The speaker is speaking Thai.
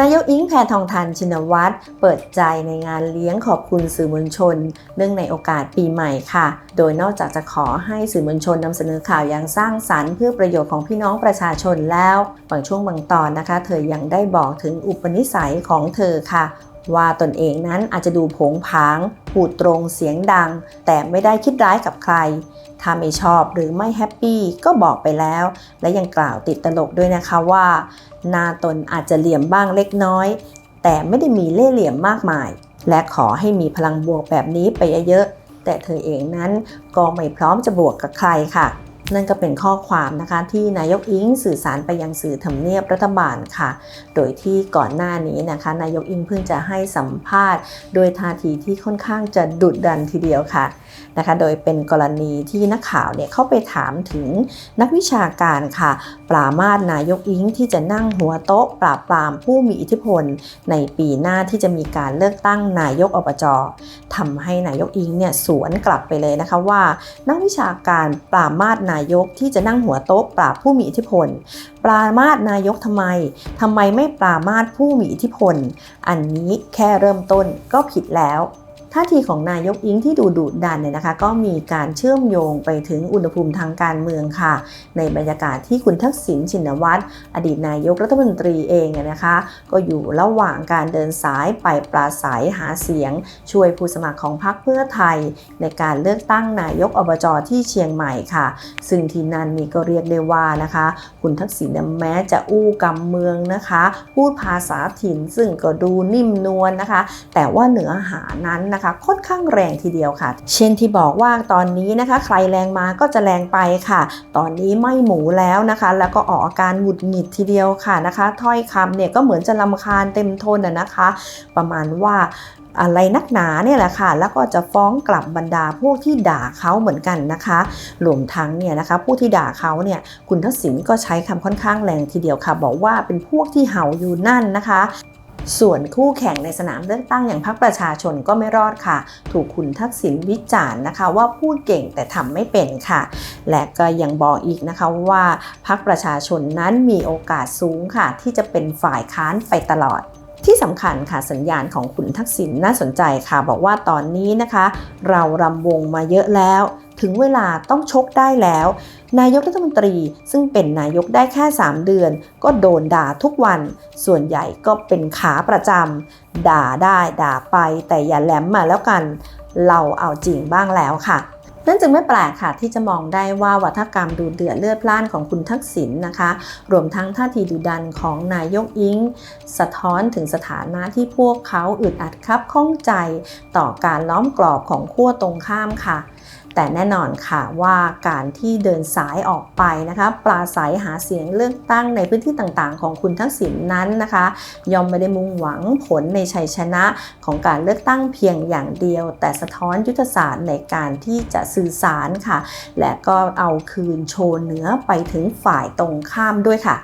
นายกอิงแพทองทานชินวัตรเปิดใจในงานเลี้ยงขอบคุณสื่อมวลชน เนื่องในโอกาสปีใหม่ค่ะ โดยนอกจากจะขอให้สื่อมวลชนนำเสนอข่าวอย่างสร้างสรรค์เพื่อประโยชน์ของพี่น้องประชาชนแล้ว บางช่วงบางตอนนะคะ เธอยังได้บอกถึงอุปนิสัยของเธอค่ะ ว่าตนเองนั้นอาจจะดูผงผาง พูดตรงเสียงดัง แต่ไม่ได้คิดร้ายกับใคร ถ้าไม่ชอบหรือไม่แฮปปี้ก็บอกไปแล้ว และยังกล่าวติดตลกด้วยนะคะว่า หน้าตนอาจจะเหลี่ยมบ้างเล็กน้อย แต่ไม่ได้มีเล่ห์เหลี่ยมมากมาย และขอให้มีพลังบวกแบบนี้ไปเยอะๆแต่เธอเองนั้นก็ไม่พร้อมจะบวกกับใครค่ะ นั่นก็เป็นข้อความนะคะที่นายกอิงสื่อสารไปยังสื่อทำเนียบรัฐบาลค่ะ โดยที่ก่อนหน้านี้นะคะ นายกอิงเพิ่งจะให้สัมภาษณ์ โดยท่าทีที่ค่อนข้างจะดุดันทีเดียวค่ะนะคะ โดยเป็นกรณีที่นักข่าวเนี่ยเข้าไปถามถึงนักวิชาการค่ะ ปรามาสนายกอิงที่จะนั่งหัวโต๊ะ ปราบปรามผู้มีอิทธิพล ในปีหน้าที่จะมีการเลือกตั้งนายกอบจทำให้นายกอิงเนี่ยสวนกลับไปเลยนะคะว่า นักวิชาการปรามาสนาายกที่จะนั่งหัวโต๊ะปราบผู้มีอิทธิพล ปรามาสนายกทำไมทำไมไม่ปรามาสผู้มีอิทธิพล อันนี้แค่เริ่มต้นก็ผิดแล้ว ท่าทีของนายกอิงที่ดูดุดันเนี่ยนะคะ ก็มีการเชื่อมโยงไปถึงอุณหภูมิทางการเมืองค่ะ ในบรรยากาศที่คุณทักษิณชินวัตรอดีตนายกรัฐมนตรีเองเนี่ยนะคะ ก็อยู่ระหว่างการเดินสายไปปราศัยหาเสียง ช่วยผู้สมัครของพรรคเพื่อไทย ในการเลือกตั้งนายกอบจที่เชียงใหม่ค่ะ ซึ่งทีนั่นนี่ก็เรียกได้ว่านะคะ คุณทักษิณแม้จะอู้กำเมืองนะคะ พูดภาษาถิ่นซึ่งก็ดูนิ่มนวลนะคะ แต่ว่าเนื้อหานั้นนะคะค่อนข้างแรงทีเดียวค่ะ เช่นที่บอกว่าตอนนี้นะคะ ใครแรงมาก็จะแรงไปค่ะ ตอนนี้ไม่หมูแล้วนะคะ แล้วก็ออกอาการหงุดหงิดทีเดียวค่ะนะคะ ถ้อยคำเนี่ยก็เหมือนจะลำคาญเต็มทนนะนะคะ ประมาณว่าอะไรนักหนาเนี่ยแหละค่ะ แล้วก็จะฟ้องกลับบรรดาพวกที่ด่าเขาเหมือนกันนะคะรวมทั้งเนี่ยนะคะ ผู้ที่ด่าเขาเนี่ยคุณทักษิณก็ใช้คำค่อนข้างแรงทีเดียวค่ะ บอกว่าเป็นพวกที่เห่าอยู่นั่นนะคะ ส่วนคู่แข่งในสนามเลือกตั้งอย่างพรรคประชาชนก็ไม่รอดค่ะ ถูกคุณทักษิณวิจารณ์นะคะ ว่าพูดเก่งแต่ทำไม่เป็นค่ะ และก็ยังบอกอีกนะคะว่าพรรคประชาชนนั้นมีโอกาสสูงค่ะ ที่จะเป็นฝ่ายค้านไปตลอดที่สำคัญค่ะสัญญาณของคุณทักษิณน่าสนใจค่ะ บอกว่าตอนนี้นะคะ เรารำวงมาเยอะแล้ว ถึงเวลาต้องชกได้แล้ว นายกรัฐมนตรีซึ่งเป็นนายกได้แค่ 3 เดือน ก็โดนด่าทุกวัน ส่วนใหญ่ก็เป็นขาประจำด่าได้ด่าไป แต่อย่าแหลมมาแล้วกัน เราเอาจริงบ้างแล้วค่ะนั่นจึงไม่แปลกค่ะที่จะมองได้ว่าวัฒกรรมดูเดือดเลือดพล่านของคุณทักษิณนะคะ รวมทั้งท่าทีดุดันของนายกอิง สะท้อนถึงสถานะที่พวกเขาอึดอัดครับข้องใจ ต่อการล้อมกรอบของขั้วตรงข้ามค่ะ แต่แน่นอนค่ะว่าการที่เดินสายออกไปนะคะปลาสายหาเสียงเลือกตั้งในพื้นที่ต่างๆ ของคุณทักษิณนนั้นนะคะ ยอมไม่ได้มุ่งหวังผลในชัยชนะของการเลือกตั้งเพียงอย่างเดียว แต่สะท้อนยุทธศาสตร์ในการที่จะสื่อสารค่ะ และก็เอาคืนโชว์เหนือไปถึงฝ่ายตรงข้ามด้วยค่ะ